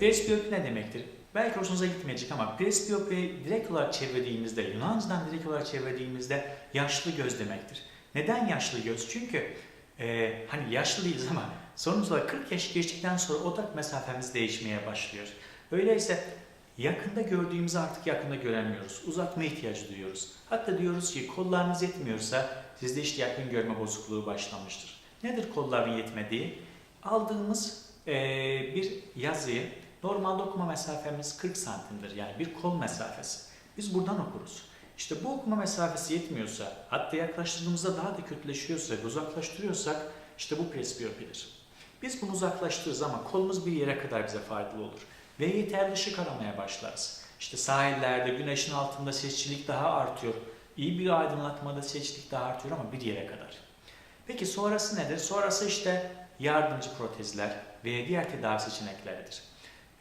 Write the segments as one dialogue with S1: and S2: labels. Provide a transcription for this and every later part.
S1: presbiyopi ne demektir? Belki hoşunuza gitmeyecek ama presbiyopi direkt olarak çevirdiğimizde, Yunanca'dan direkt olarak çevirdiğimizde yaşlı göz demektir. Neden yaşlı göz? Çünkü e, hani yaşlı değiliz ama sonuç olarak 40 yaş geçtikten sonra odak mesafemiz değişmeye başlıyor. Öyleyse yakında gördüğümüzü artık yakında göremiyoruz. Uzatma ihtiyacı duyuyoruz. Hatta diyoruz ki kollarınız yetmiyorsa sizde işte yakın görme bozukluğu başlamıştır. Nedir kolların yetmediği? Aldığımız e, bir yazıyı normalde okuma mesafemiz 40 santimdir. Yani bir kol mesafesi. Biz buradan okuruz. İşte bu okuma mesafesi yetmiyorsa, hatta yaklaştırdığımızda daha da kötüleşiyorsa uzaklaştırıyorsak işte bu presbiyopidir. Biz bunu uzaklaştırırız ama kolumuz bir yere kadar bize faydalı olur. Ve yeterli ışık aramaya başlarız. İşte sahillerde güneşin altında seçicilik daha artıyor. İyi bir aydınlatmada seçicilik daha artıyor ama bir yere kadar. Peki sonrası nedir? Sonrası işte yardımcı protezler ve diğer tedavi seçenekleridir.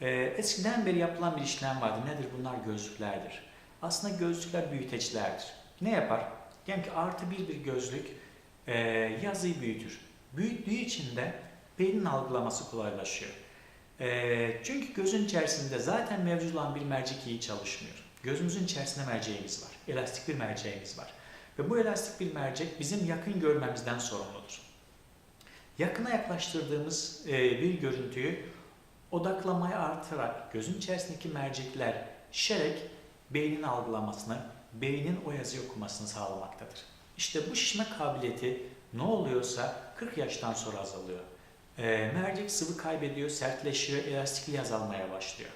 S1: Ee, eskiden beri yapılan bir işlem vardı. Nedir? Bunlar gözlüklerdir. Aslında gözlükler büyüteçlerdir. Ne yapar? Diyelim ki artı bir bir gözlük e, yazıyı büyütür. Büyüttüğü için de beynin algılaması kolaylaşıyor. E, çünkü gözün içerisinde zaten mevcut olan bir mercek iyi çalışmıyor. Gözümüzün içerisinde merceğimiz var. Elastik bir merceğimiz var. Ve bu elastik bir mercek bizim yakın görmemizden sorumludur. Yakına yaklaştırdığımız e, bir görüntüyü odaklamayı artırarak gözün içerisindeki mercekler şişerek beynin algılamasını, beynin o yazıyı okumasını sağlamaktadır. İşte bu şişme kabiliyeti ne oluyorsa 40 yaştan sonra azalıyor. E, mercek sıvı kaybediyor, sertleşiyor, elastikliği azalmaya başlıyor.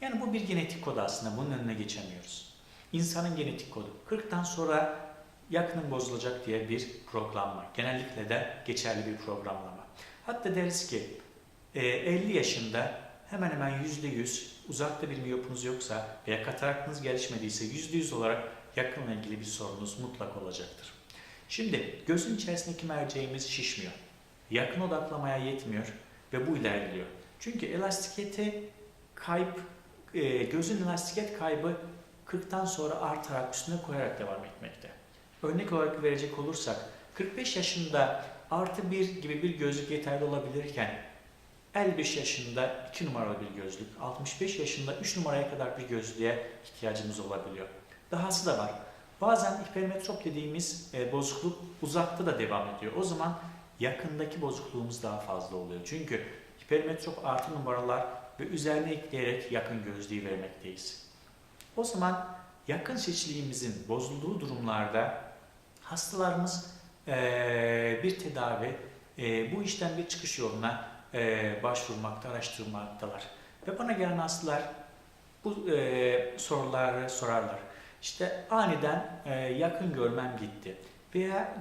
S1: Yani bu bir genetik kod aslında, bunun önüne geçemiyoruz. İnsanın genetik kodu. 40'tan sonra yakının bozulacak diye bir program var. Genellikle de geçerli bir programlama. Hatta deriz ki 50 yaşında hemen hemen %100 uzakta bir miyopunuz yoksa veya kataraktınız gelişmediyse %100 olarak yakınla ilgili bir sorunuz mutlak olacaktır. Şimdi gözün içerisindeki merceğimiz şişmiyor. Yakın odaklamaya yetmiyor ve bu ilerliyor. Çünkü elastikiyeti kayıp, e, gözün elastikiyet kaybı 40'tan sonra artarak üstüne koyarak devam etmekte. Örnek olarak verecek olursak 45 yaşında artı 1 gibi bir gözlük yeterli olabilirken 55 yaşında 2 numaralı bir gözlük, 65 yaşında 3 numaraya kadar bir gözlüğe ihtiyacımız olabiliyor. Dahası da var. Bazen hipermetrop dediğimiz e, bozukluk uzakta da devam ediyor. O zaman yakındaki bozukluğumuz daha fazla oluyor. Çünkü hipermetrop artı numaralar ve üzerine ekleyerek yakın gözlüğü vermekteyiz. O zaman yakın seçiliğimizin bozulduğu durumlarda hastalarımız e, bir tedavi, e, bu işten bir çıkış yoluna e, başvurmakta, araştırmaktalar. Ve bana gelen hastalar bu e, soruları sorarlar. İşte aniden e, yakın görmem gitti veya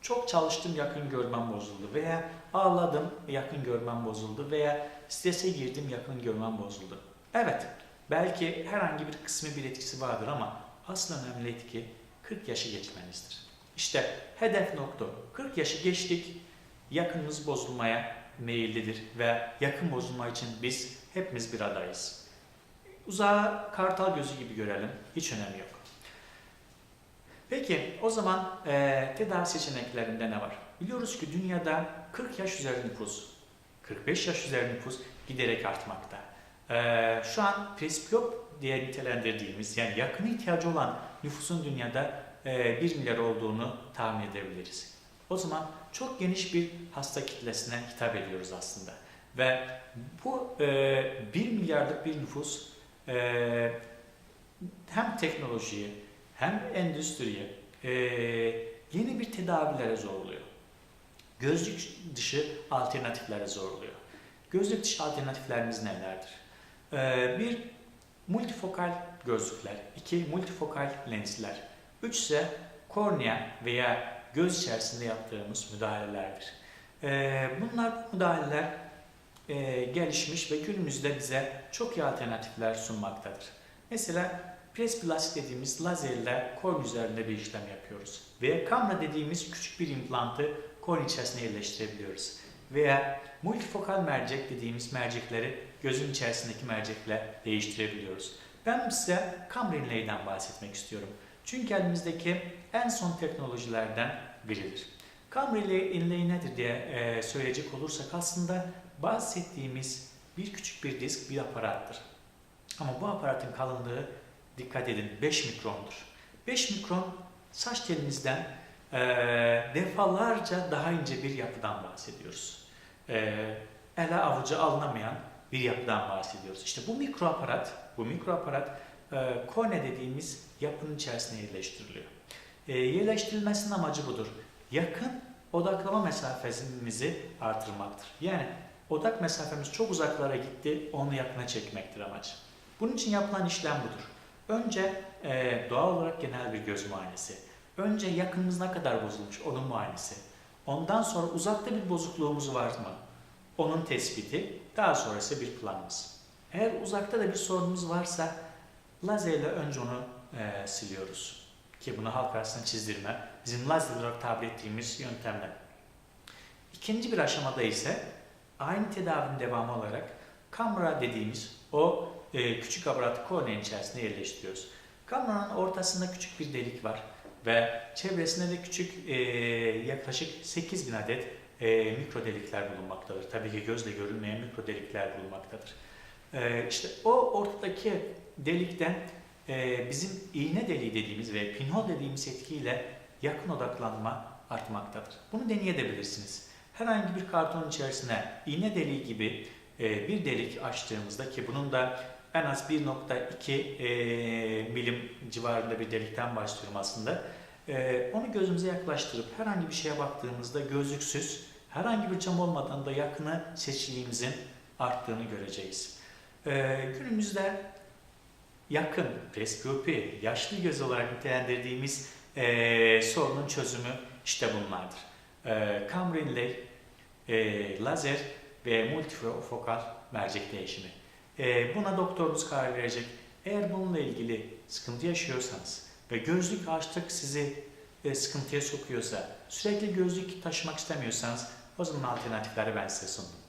S1: çok çalıştım yakın görmem bozuldu veya ağladım yakın görmem bozuldu veya strese girdim yakın görmem bozuldu. Evet belki herhangi bir kısmı bir etkisi vardır ama asıl önemli etki 40 yaşı geçmenizdir. İşte hedef nokta 40 yaşı geçtik yakınımız bozulmaya meyillidir ve yakın bozulma için biz hepimiz bir adayız. Uzağa kartal gözü gibi görelim, hiç önemi yok. Peki o zaman e, tedavi seçeneklerinde ne var? Biliyoruz ki dünyada 40 yaş üzeri nüfus, 45 yaş üzeri nüfus giderek artmakta. E, şu an presbiyop diye nitelendirdiğimiz yani yakın ihtiyacı olan nüfusun dünyada e, 1 milyar olduğunu tahmin edebiliriz. O zaman çok geniş bir hasta kitlesine hitap ediyoruz aslında. Ve bu e, 1 milyarlık bir nüfus e, hem teknolojiyi hem endüstriyi e, yeni bir tedavilere zorluyor. Gözlük dışı alternatiflere zorluyor. Gözlük dışı alternatiflerimiz nelerdir? E, bir multifokal gözlükler, iki multifokal lensler, üç ise kornea veya göz içerisinde yaptığımız müdahalelerdir. Ee, bunlar bu müdahaleler e, gelişmiş ve günümüzde bize çok iyi alternatifler sunmaktadır. Mesela presplastik dediğimiz lazerle korn üzerinde bir işlem yapıyoruz. Veya kamera dediğimiz küçük bir implantı korn içerisine yerleştirebiliyoruz. Veya multifokal mercek dediğimiz mercekleri gözün içerisindeki mercekle değiştirebiliyoruz. Ben size Camerinlay'den bahsetmek istiyorum. Çünkü elimizdeki en son teknolojilerden biridir. Camry Inlay nedir diye e, söyleyecek olursak aslında bahsettiğimiz bir küçük bir disk bir aparattır. Ama bu aparatın kalınlığı dikkat edin 5 mikrondur. 5 mikron saç telimizden eee, defalarca daha ince bir yapıdan bahsediyoruz. Eee ele avuca alınamayan bir yapıdan bahsediyoruz. İşte bu mikro aparat, bu mikro aparat e, korne dediğimiz yapının içerisine yerleştiriliyor. E, yerleştirilmesinin amacı budur. Yakın odaklama mesafemizi artırmaktır. Yani odak mesafemiz çok uzaklara gitti, onu yakına çekmektir amacı. Bunun için yapılan işlem budur. Önce e, doğal olarak genel bir göz muayenesi. Önce yakınımız ne kadar bozulmuş, onun muayenesi. Ondan sonra uzakta bir bozukluğumuz var mı? Onun tespiti, daha sonrası bir planımız. Eğer uzakta da bir sorunumuz varsa lazerle önce onu e, siliyoruz. Ki bunu halk arasında çizdirme, bizim lazer olarak tabir ettiğimiz yöntemle. İkinci bir aşamada ise aynı tedavinin devamı olarak kamera dediğimiz o e, küçük aparatı korneanın içerisine yerleştiriyoruz. Kameranın ortasında küçük bir delik var ve çevresinde de küçük e, yaklaşık 8000 adet e, mikro delikler bulunmaktadır. Tabii ki gözle görülmeyen mikro delikler bulunmaktadır. E, işte o ortadaki delikten e, bizim iğne deliği dediğimiz ve pinhole dediğimiz etkiyle yakın odaklanma artmaktadır. Bunu deneyebilirsiniz. Herhangi bir karton içerisine iğne deliği gibi e, bir delik açtığımızda ki bunun da en az 1.2 e, milim civarında bir delikten başlıyorum aslında. E, onu gözümüze yaklaştırıp herhangi bir şeye baktığımızda gözlüksüz, herhangi bir cam olmadan da yakını seçiciliğimizin arttığını göreceğiz. E, günümüzde yakın, presbiyopi, yaşlı göz olarak nitelendirdiğimiz e, sorunun çözümü işte bunlardır. E, Camrinley, e, lazer ve multifokal mercek değişimi. E, buna doktorunuz karar verecek. Eğer bununla ilgili sıkıntı yaşıyorsanız ve gözlük açtık sizi e, sıkıntıya sokuyorsa, sürekli gözlük taşımak istemiyorsanız o zaman alternatifleri ben size sundum.